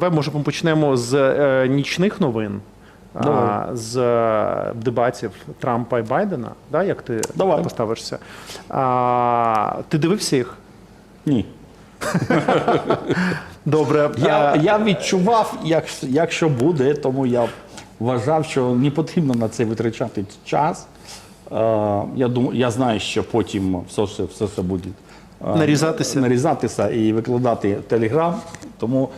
Давай, може, ми почнемо з е, нічних новин, а, з е, дебатів Трампа і Байдена. Да, як ти Давай. поставишся? А, ти дивився їх? Ні. Добре. Я, я відчував, як, якщо буде, тому я вважав, що не потрібно на це витрачати час. Е, я, думаю, я знаю, що потім все, це- все це буде е, Нарізатися. нарізатися і викладати Телеграм. Тому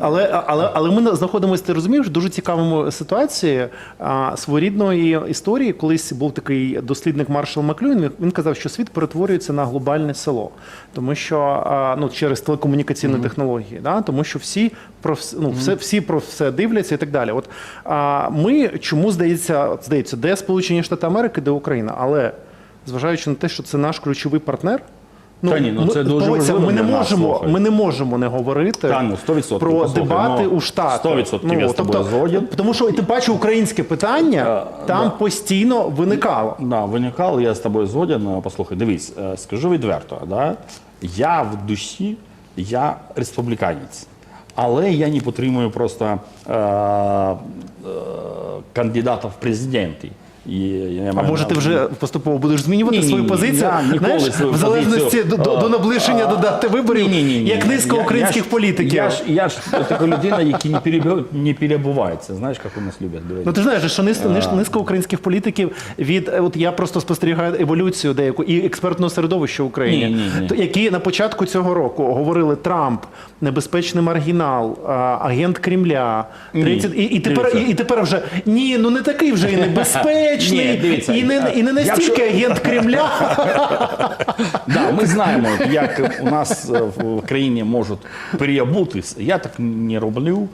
Але, але, але ми знаходимося, ти розумієш, в дуже цікавому ситуації а, своєрідної історії. Колись був такий дослідник Маршал Маклюін. він- Він казав, що світ перетворюється на глобальне село, тому що а, ну через телекомунікаційні технології, да? тому що всі про вс- ну, все, всі про все дивляться і так далі. От а, ми чому здається, здається, де Сполучені Штати Америки, де Україна, але зважаючи на те, що це наш ключовий партнер. Та ні, ну, це дуже важливо ми не для нас, можемо, слухай. ми не можемо не говорити Та, ну, 100%, про послухай, дебати ну, у Штатах. 100% я з тобою згоден. Тому що ти бачиш українське питання, Е, там да. постійно виникало. Да, виникало, я з тобою згоден. Е, Послухай, дивись, е, скажу відверто, да? я в душі, я республіканець. Але я не підтримую просто е, е, кандидата в президенти. І, я А може ти вже поступово будеш змінювати Ні, ні, свою позицію? я ніколи Знаєш, свою в залежності позицію, до, до, до наближення до дати виборів, Ні-ні-ні. як низка Я- українських я політиків. Я ж, я ж така людина, які не, перебив, не перебувається. Знаєш, як у нас люблять говорити. Ну ти знаєш, що низка, низка, низка українських політиків від е, от я просто спостерігаю еволюцію деяку і експертного середовища в Україні, Ні, ні, ні. то- які на початку цього року говорили Трамп, небезпечний маргінал, агент Кремля. 30, і, і тепер і, і тепер вже ні, ну не такий вже і небезпечний, Ні, дивіться, і не і не якщо- настільки агент Кремля. Да, ми знаємо, як у нас е, в країні можуть переобутись. Я так не роблю.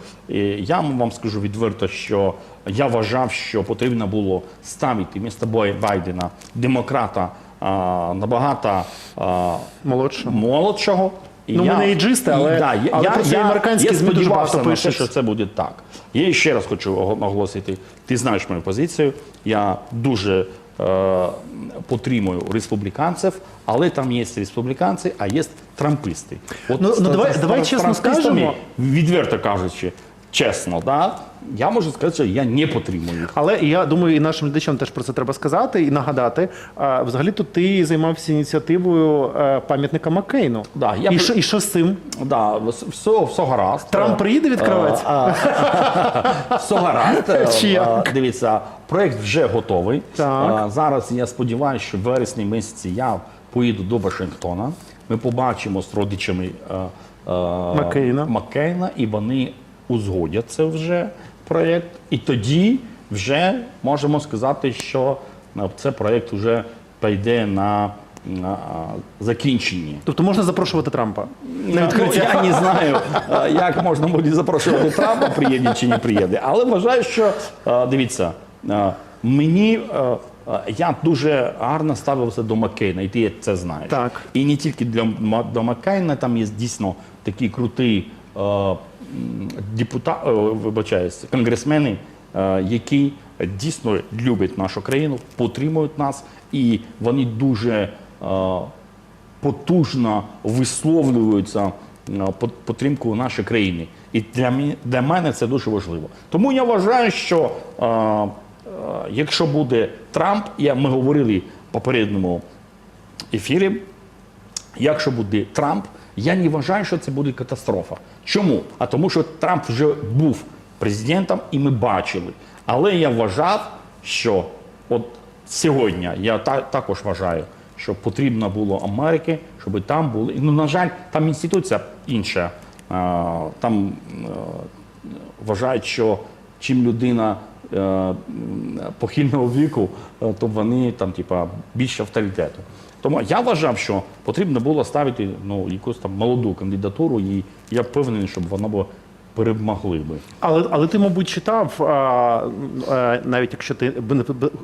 Я вам скажу відверто, що я вважав, що потрібно було ставити місто Байдена, демократа, а, набагато а, Молодше. молодшого. І Ну, ми не іджисти, але- я, але про це американські я ЗМІ дуже багато на що це буде так. Я ще раз хочу оголосити. Ти знаєш мою позицію. Я дуже е, підтримую республіканців, але там є республіканці, а є трамписти. От Ну, ну, давай- давай чесно скажемо. відверто кажучи, чесно, да, я можу сказати, що я не підтримую їх. Але я думаю, і нашим глядачам теж про це треба сказати і нагадати. А, Взагалі-то ти займався ініціативою е, пам'ятника Маккейну. Да, я і, при- що, і що з цим? Да, вс- все, все гаразд. Трамп приїде відкривати? Все гаразд. Чи як? Е, Дивіться, проєкт вже готовий. Так. Е, Зараз я сподіваюся, що в вересні місяці я поїду до Вашингтона. Ми побачимо з родичами е, е, Маккейна. Маккейна, і вони узгодять це вже проєкт. І тоді вже можемо сказати, що е, цей проєкт вже прийде на, на закінчення. Тобто можна запрошувати Трампа. Ну, я не знаю, е, як можна буде запрошувати Трампа, приїде чи не приїде. Але вважаю, що е, дивіться, мені я дуже гарно ставився до Маккейна, і ти це знаєш. Так. І не тільки для до Маккейна, там є дійсно е, м, депута, е, вибачаюсь, конгресмени, е, які дійсно люблять нашу країну, підтримують нас, і вони дуже. е, потужно висловлюються підтримку нашої країни. І для, для мене це дуже важливо. Тому я вважаю, що якщо буде Трамп, я, ми говорили в попередньому ефірі, якщо буде Трамп, я не вважаю, що це буде катастрофа. Чому? А тому, що Трамп вже був президентом, і ми бачили. Але я вважав, що от сьогодні я та, також вважаю, що потрібно було Америки, щоб там були. Ну, на жаль, там інституція інша. Там е, вважають, що чим людина похильного віку, е, то вони там, типа, більше авторитету. Тому я вважав, що потрібно було ставити ну, якусь там молоду кандидатуру, і я впевнений, щоб вона б перемогли би. Але, але ти, мабуть, читав, а, а, навіть якщо ти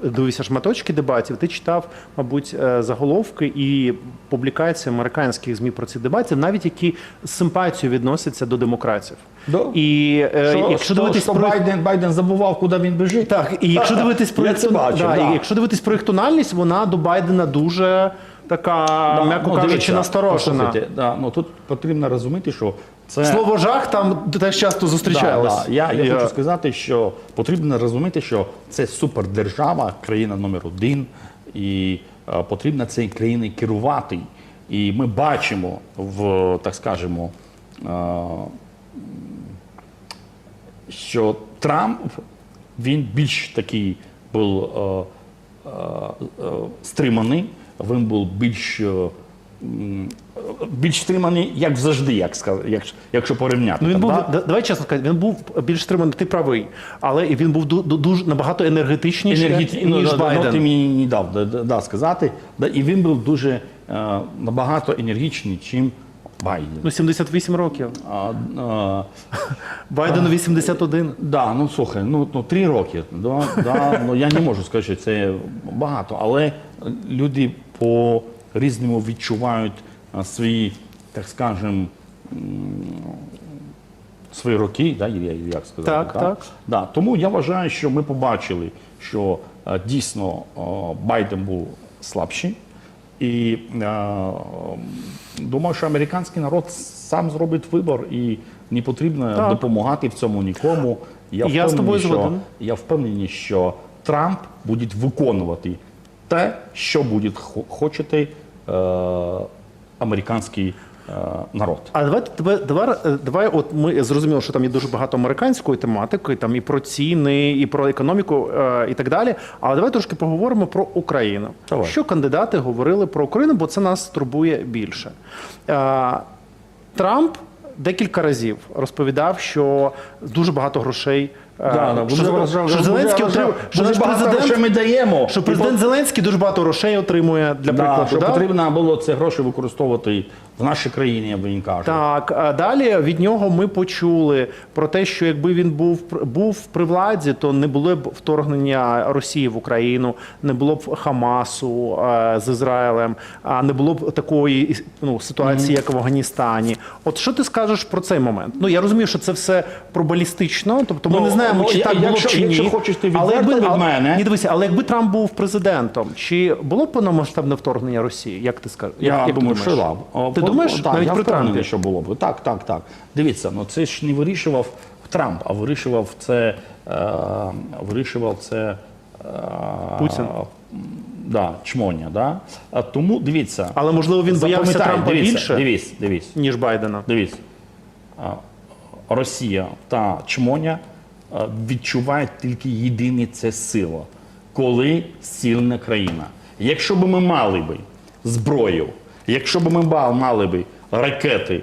дивився шматочки дебатів, ти читав, мабуть, е, заголовки і публікації американських ЗМІ про ці дебати, навіть які з симпатією відносяться до демократів. Да. І е, Що, якщо що, дивитись що про Байден, Байден забував, куди він біжить? Так, і якщо дивитись про їх це да, да. і якщо дивитись про їх тональність, вона до Байдена дуже така, Да, м'яко ну, кажучи, насторожена. Да, ну, тут потрібно розуміти, що це Слово жах там теж часто зустрічалось. Да, да. Я, я І, хочу сказати, що потрібно розуміти, що це супердержава, країна номер один, і е, потрібно цією країною керувати. І ми бачимо в, так скажемо, е, що Трамп він більш такий був е, е, е, стриманий, він був більш. е, Більш стриманий, як завжди, як як, якщо порівняти. Ну, він був, да? да- давай чесно сказати, він був більш стриманий, ти правий, але він був ду- ду- дуже набагато енергетичніший, Енергіті... ну, ніж да, Байден. Ну, ти мені не дав да, да, да, сказати. Да, і він був дуже е, набагато енергічний, чим Байден. Ну, 78 років. А, а, Байдену 81. да, ну слухай, ну, ну три роки. Да, да, ну, я не можу сказати, що це багато, але люди по різному відчувають а, свої, так скажемо, свої роки, да, як сказати. Так, да? так. Да. Тому я вважаю, що ми побачили, що дійсно Байден був слабший. І е, думаю, що американський народ сам зробить вибір і не потрібно Так. допомагати в цьому нікому. Я, Я з тобою що, я впевнений, що Трамп буде виконувати те, що буде хо- хочете е, американський народ. А давай, давай, давай, е, давай, от ми зрозуміли, що там є дуже багато американської тематики, там і про ціни, і про економіку, е, і так далі. Але давай трошки поговоримо про Україну. Давай. Що кандидати говорили про Україну, бо це нас турбує більше. Е, Трамп декілька разів розповідав, що дуже багато грошей. е, Да, да, що, буде що Зеленський отримав, що наш президент, ми даємо. що президент Зеленський дуже багато грошей отримує для Да, прикладу. що да? потрібно було це гроші використовувати в нашій країні, як він каже. Так, а далі від нього ми почули про те, що якби він був був при владі, то не було б вторгнення Росії в Україну, не було б Хамасу е, з Ізраїлем, а не було б такої ну, ситуації, як в Афганістані. От що ти скажеш про цей момент? Ну я розумію, що це все пробалістично, тобто ми Ну, не знаємо, ну, чи я- так було б чи ні. якщо хочеш ти але якби від але- мене. ні, дивися, але якби Трамп був президентом, чи було б повномасштабне вторгнення Росії? Як ти скажеш? Я як, як думаю, що да. Ти думаєш, так, навіть я при Трампі? що було б. Так, так, так. Дивіться, ну це ж не вирішував Трамп, а вирішував це, е, вирішував це е, Путін. Да, чмоня, да? А тому дивіться. Але можливо він боявся запам'ятай, Трампа дивіться, більше, Дивіться, дивіться. ніж Байдена. Дивіться, а, Росія та Чмоня а, відчувають тільки єдине це сила, коли сильна країна. Якщо б ми мали би зброю, якщо б ми мали би ракети,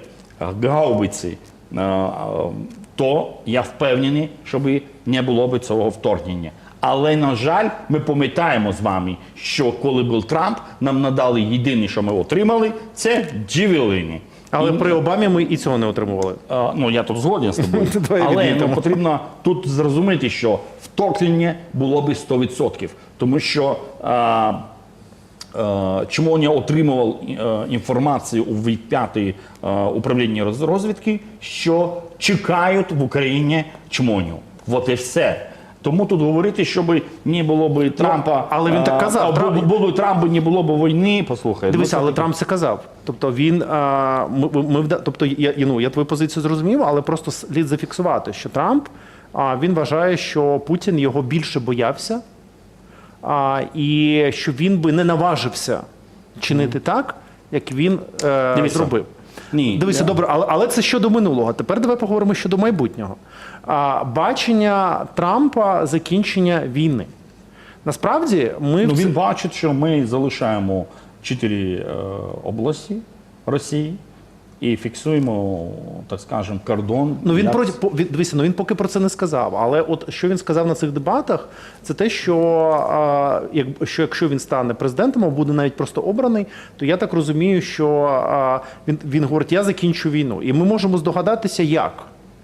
гаубиці, а, а, то я впевнений, що не було б цього вторгнення. Але на жаль, ми пам'ятаємо з вами, що коли був Трамп, нам надали єдине, що ми отримали, це джевелини. Але І- при Обамі ми і цього не отримували. а, Ну, я тут згоден з тобою. Але ну, потрібно тут зрозуміти, що вторгнення було би 100%. Тому що а, а, Чмоня отримував е, інформацію у відп'ятій управлінні роз- розвідки, що чекають в Україні Чмоню. От і все. Тому тут говорити, щоб не було б Трампа. Ну, але він так казав, а, Трамп- Було Трампа, не було б війни. Послухай. Дивися, ну, але Трамп це казав. Тобто він а, ми, ми, тобто я, я, ну, я твою позицію зрозумів, але просто слід зафіксувати, що Трамп а, він вважає, що Путін його більше боявся, а, і що він би не наважився чинити так, як він е, зробив. Ні, Дивися, я- добре, але, але це щодо минулого. Тепер давай поговоримо щодо майбутнього. А, бачення Трампа закінчення війни. Насправді, ми Ну, в він бачить, що ми залишаємо чотири е, області Росії і фіксуємо, так скажемо, кордон. Ну він як- про дивися, ну він поки про це не сказав. Але от що він сказав на цих дебатах, це те, що, а, як, що якщо він стане президентом, або буде навіть просто обраний, то я так розумію, що а, він, він говорить: я закінчу війну. І ми можемо здогадатися, як.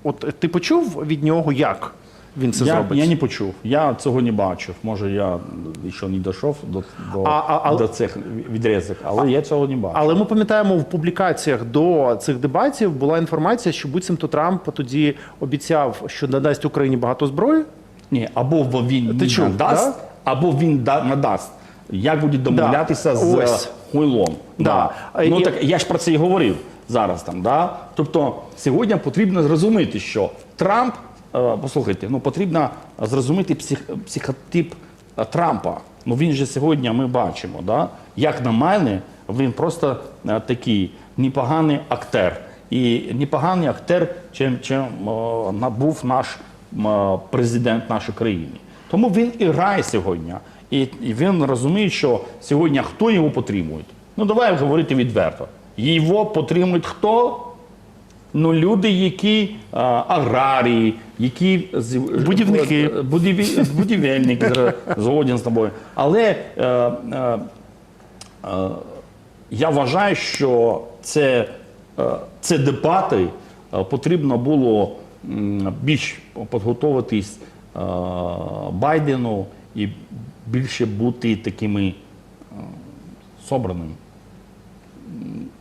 От ти почув від нього, як він це я, зробить? я не почув, я цього не бачив. Може, я ще не дійшов до, до, А- а- до цих відрізок, але я цього не бачив. Але ми пам'ятаємо в публікаціях до цих дебатів була інформація, що буцімто Трамп тоді обіцяв, що надасть Україні багато зброї. Ні, або він Ти чув, надасть, да? або він да, надасть. Як буде домовлятися з Ось. хуйлом. Да. А Ну так я ж про це і говорив зараз там. Да? Тобто сьогодні потрібно зрозуміти, що Трамп, е, послухайте, ну потрібно зрозуміти псих, психотип е, Трампа. Ну він же сьогодні ми бачимо, да? як на мене, він просто е, такий непоганий актер. І непоганий актер, чим, чим е, на- був наш м, президент нашої країни. Тому він і грає сьогодні. І, і він розуміє, що сьогодні хто його підтримує. Ну давай говорити відверто. Його підтримують хто? Ну, люди, які а, аграрії, які з- Будівники. е, будіві- будівельники, зра- згоден з тобою. Але е, е, е, я вважаю, що це, е, це дебати е, потрібно було м, більш підготуватись е, Байдену і більше бути такими е, собраними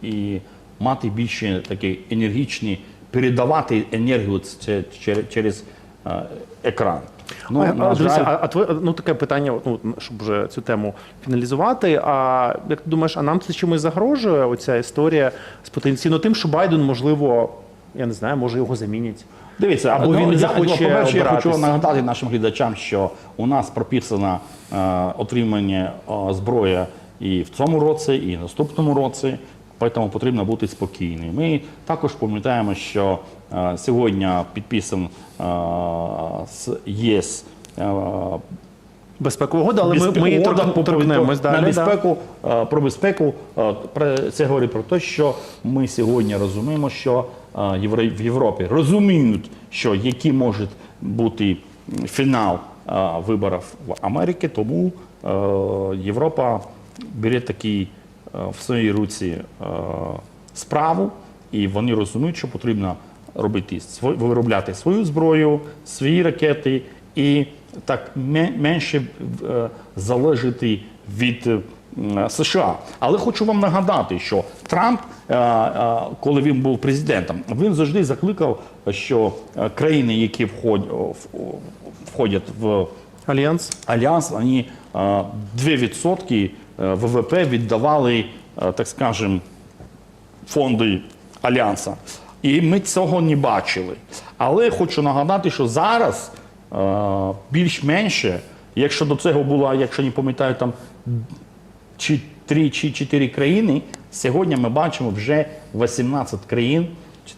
і мати більше такі енергічні, передавати енергію це через, екран. Ну, а, на жаль, а, а твоє, ну таке питання, ну щоб вже цю тему фіналізувати. А як ти думаєш, а нам це чимось загрожує? Оця історія з потенційно тим, що Байден, можливо, я не знаю, може його замінять. Дивіться, Або ну, він я, захоче по-перше, я хочу нагадати нашим глядачам, що у нас прописано е, отримання е, зброї і в цьому році, і в наступному році. Тому потрібно бути спокійним. Ми також пам'ятаємо, що е, сьогодні підписан е, з ЄС е, Безпекова угода, але ми, ми її Угода торк- торкнемось про- далі. на да. безпеку, е, про безпеку. е, про- Це говорить про те, що ми сьогодні розуміємо, що е, Євро- в Європі розуміють, що який може бути фінал е, виборів в Америці, тому е, Європа бере такий в своїй руці е, справу, і вони розуміють, що потрібно робити виробляти свою зброю, свої ракети і так ме- менше е, залежати від е, США. Але хочу вам нагадати, що Трамп, е, е, коли він був президентом, він завжди закликав, що е, країни, які входять, в Альянс. Альянс, вони е, 2% ВВП віддавали, е, так скажем, фонди Альянса. І ми цього не бачили. Але хочу нагадати, що зараз е, більш-менше, якщо до цього було, якщо не пам'ятаю, там чи 3 чи 4 країни, сьогодні ми бачимо вже 18 країн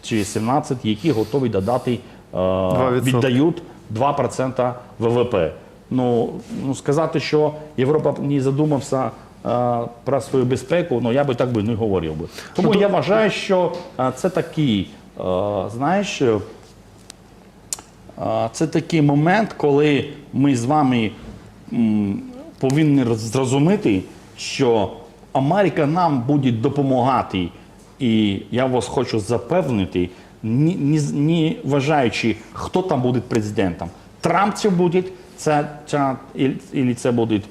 чи 17, які готові додати, е, 2%. віддають 2% ВВП. Ну, ну, сказати, що Європа не задумався е, про свою безпеку, ну я би так би не говорив би. Тому я вважаю, що е, це такий, е, знаєш, е, е, це такий момент, коли ми з вами повинні зрозуміти, що Америка нам буде допомагати. І я вас хочу запевнити, ні, ні, ні вважаючи, хто там буде президентом. Трамп це буде, це, це, і це буде е,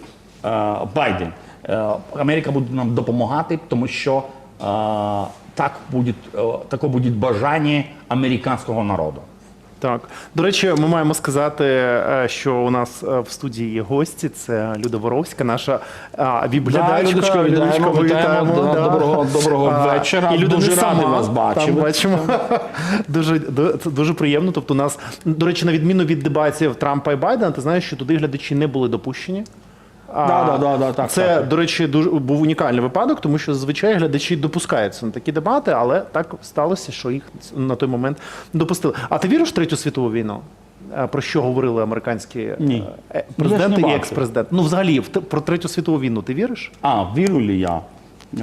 Байден. Е, Америка буде нам допомагати, тому що е, так буде, таке буде бажання американського народу. Так. До речі, ми маємо сказати, е, що у нас в студії є гості. Це Люда Воровська, наша а. Да, Людочка, вітаємо, ми вітаємо. Да, доброго- доброго А, вечора. І Люда Дуже радий вас бачити. Бачимо. дуже, дуже приємно. Тобто, у нас, до речі, на відміну від дебатів Трампа і Байдена, ти знаєш, що туди глядачі не були допущені. Да, да, да, да, так, це, так. до речі, дуже був унікальний випадок, тому що зазвичай глядачі допускаються на такі дебати, але так сталося, що їх на той момент допустили. А ти віриш в третю світову війну? Е, Про що говорили американські Ні. е, я ж президенти і екс-президент? Ну, взагалі, про третю світову війну ти віриш? А, вірю ли я?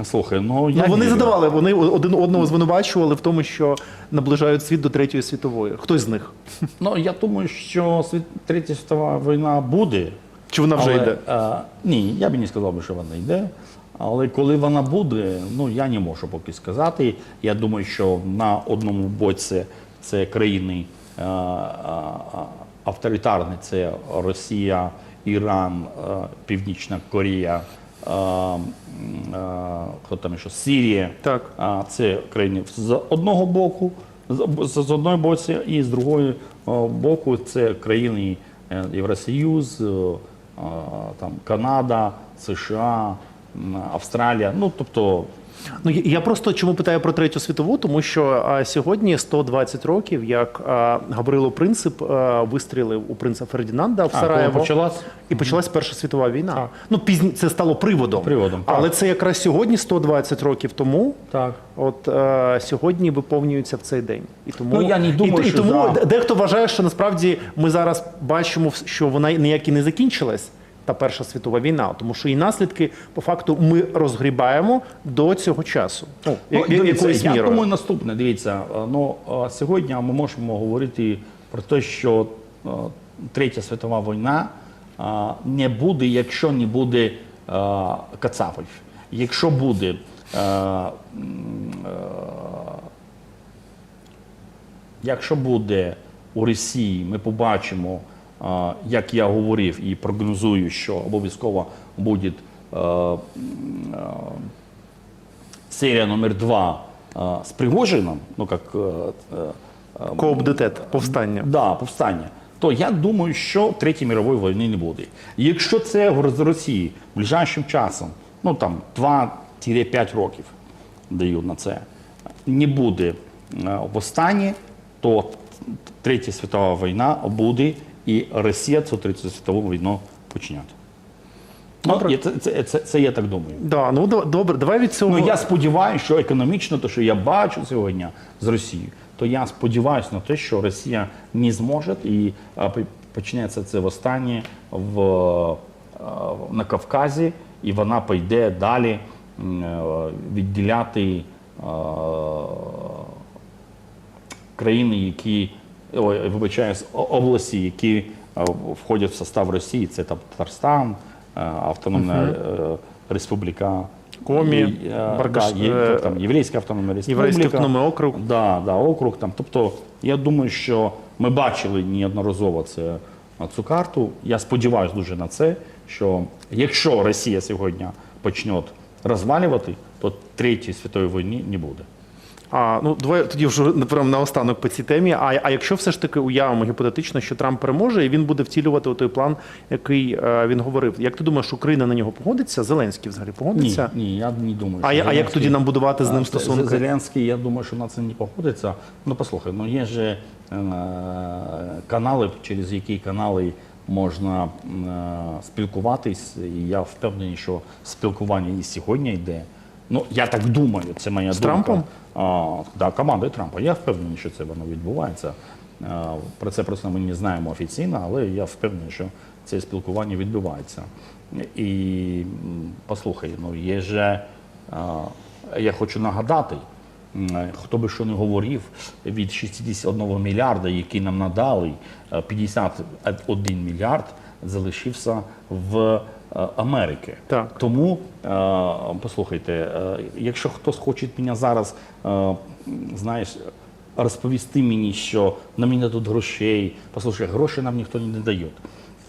Слухай, ну я ну, вони вірю. задавали, вони один одного звинувачували в тому, що наближають світ до третьої світової. Хтось з них? Ну я думаю, що світ третя світова війна буде. Чи вона вже але, йде? е, ні, я б не сказав, би, що вона йде. Але коли вона буде, ну я не можу поки сказати. Я думаю, що на одному боці це країни е, е, авторитарні, це Росія, Іран, е, Північна Корея, е, е, хто там ще, Сирія. Так. А це країни з одного боку, з, з одної боці, і з другої боку це країни е, Євросоюз, е, там Канада, США, Австралія. Ну тобто, Ну я- просто чому питаю про третю світову, тому що а, сьогодні 120 років, як а, Гаврило Принцип а, вистрілив у принца Фердінанда в Сараєво. почалась? І почалась Перша світова війна. Так. Ну пізні це стало приводом. Приводом, так. Але це якраз сьогодні, 120 років тому. так. От е, сьогодні виповнюється в цей день, і тому Ну, я не думаю, і, і тому за- дехто вважає, що насправді ми зараз бачимо, що вона ніяк і не закінчилась. Та Перша світова війна, тому що і наслідки по факту ми розгрібаємо до цього часу. Ну, Ну, дивіться, я мірою. думаю, наступне. Дивіться, е, ну е, сьогодні ми можемо говорити про те, що е, Третя світова війна не буде, якщо не буде Кацапів. Якщо буде Якщо буде у Росії, ми побачимо, як я говорив і прогнозую, що обов'язково буде е, е, серія номер два е, з Пригожином, ну як Кообдитет, повстання. Да, повстання. То я думаю, що Третьої мирової війни не буде. Якщо це з Росії ближайшим часом, ну там 2-5 років дають на це, не буде востаннє, то Третя світова війна буде, і Росія цю Третю світову війну почне. Ну, я- це, це, це, це я так думаю. Да, ну добре, давай від цього. Ну я сподіваюся, що економічно, те, що я бачу сьогодні з Росією, то я сподіваюся на те, що Росія не зможе і почнеться це востаннє в, на Кавказі, і вона піде далі відділяти країни, які ой, вибачаюсь, області, які входять в состав Росії, це там Татарстан, Автономна е, Республіка Комі, е, Баркаш- да, е, там, Єврейська автономна республіка. Єврейський автономний округ. Да, да, округ там. Тобто, я думаю, що ми бачили неодноразово це, цю карту. Я сподіваюся дуже на це, що якщо Росія сьогодні почне розвалювати, то Третьої світової війни не буде. А, ну давай тоді вже прямо наостанок по цій темі. А, а якщо все ж таки уявимо гіпотетично, що Трамп переможе і він буде втілювати той план, який е, він говорив, як ти думаєш, Україна на нього погодиться? Зеленський взагалі погодиться? ні, я не думаю. А, я- а як тоді нам будувати з ним стосунки? Зеленський, я думаю, що на це не погодиться. Ну, послухай, ну є же е, канали, через які канали можна е, спілкуватись, і я впевнений, що спілкування і сьогодні йде. Ну, я так думаю, це моя З думка. Трампом? А, да, командою Трампа. Я впевнений, що це воно відбувається. А, Про це просто ми не знаємо офіційно, але я впевнений, що це спілкування відбувається. І послухай, ну є же, а, я хочу нагадати, хто би що не говорив, від 61 мільярда, який нам надали, е, 51 мільярд залишився в е, Америки. Так. Тому е, послухайте, е, якщо хтось хоче мене зараз, е, знаєш, розповісти мені, що нам не дадуть грошей, послухай, гроші нам ніхто не дає.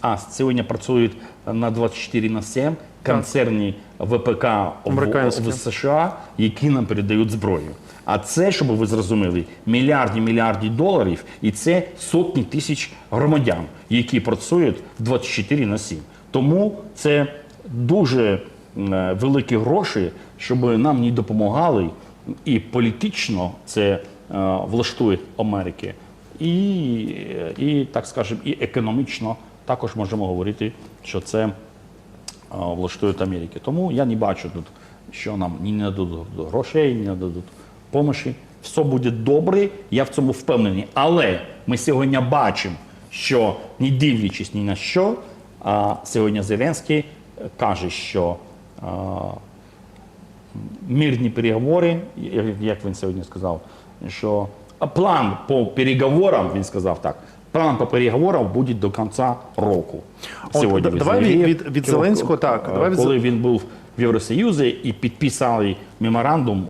А сьогодні працюють на 24 на 7 концерні ВПК в, в США, які нам передають зброю. А це, щоб ви зрозуміли, мільярді мільярді доларів, і це сотні тисяч громадян, які працюють 24 на 7. Тому це дуже е, великі гроші, щоб нам не допомагали, і політично це е, влаштує Америки, і, і так скажемо, і економічно також можемо говорити, що це а, влаштують Америки. Тому я не бачу тут, що нам ні не дадуть грошей, ні не дадуть помощі. Все буде добре, я в цьому впевнений. Але ми сьогодні бачимо, що не дивлячись ні на що, а сьогодні Зеленський е, каже, що мирні переговори, як- він сьогодні сказав, що план по переговорам, він сказав так. План по переговорам буде до кінця року. От, давай від- від- від Зеленського, так, Е, давай від коли він був в Євросоюзі і підписали меморандум